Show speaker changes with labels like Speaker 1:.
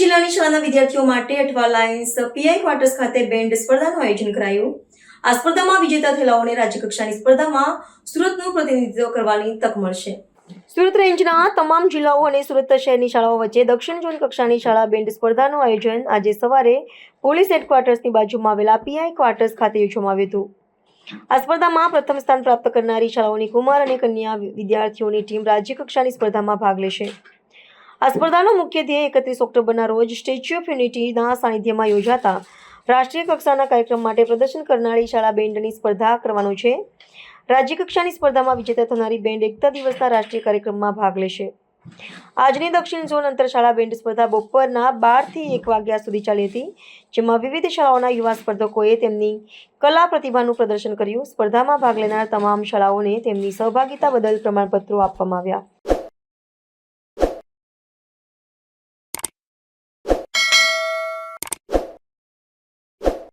Speaker 1: જિલ્લાની શાળાના વિદ્યાર્થીઓ માટે અઠવા લાયન્સ પીઆઈ ક્વાર્ટર્સ ખાતે બેન્ડ સ્પર્ધાનું આયોજન કરાયું. આ સ્પર્ધામાં વિજેતા થયેલાઓને રાજ્યકક્ષાની સ્પર્ધામાં સુરતનું પ્રતિનિધિત્વ કરવાની તક મળશે. સુરત રેન્જના તમામ જિલ્લાઓ અને સુરત શહેરની શાળાઓ વચ્ચે દક્ષિણ ઝોન કક્ષાની શાળા બેન્ડ સ્પર્ધાનું આયોજન આજે સવારે પોલીસ હેડક્વાર્ટર્સની બાજુમાં આવેલા પીઆઈ ક્વાર્ટર્સ ખાતે યોજવામાં આવ્યું હતું. આ સ્પર્ધામાં પ્રથમ સ્થાન પ્રાપ્ત કરનારી શાળાઓની કુમાર અને કન્યા વિદ્યાર્થીઓની ટીમ રાજ્યકક્ષાની સ્પર્ધામાં ભાગ લેશે. આ સ્પર્ધાનો મુખ્ય ધ્યેય એકત્રીસ ઓક્ટોબરના રોજ સ્ટેચ્યુ ઓફ યુનિટીના સાનિધ્યમાં યોજાતા રાષ્ટ્રીય કક્ષાના કાર્યક્રમ માટે પ્રદર્શન કરનારી શાળા બેન્ડની સ્પર્ધા કરવાનો છે. રાજ્ય કક્ષાની સ્પર્ધામાં વિજેતા થનારી બેન્ડ એકતા દિવસના રાષ્ટ્રીય કાર્યક્રમમાં ભાગ લેશે. આજની દક્ષિણ ઝોન અંતરશાળા બેન્ડ સ્પર્ધા બપોરના બારથી એક વાગ્યા સુધી ચાલી હતી, જેમાં વિવિધ શાળાઓના યુવા સ્પર્ધકોએ તેમની કલા પ્રતિભાનું પ્રદર્શન કર્યું. સ્પર્ધામાં ભાગ લેનાર તમામ શાળાઓને તેમની સહભાગિતા બદલ પ્રમાણપત્રો આપવામાં આવ્યા.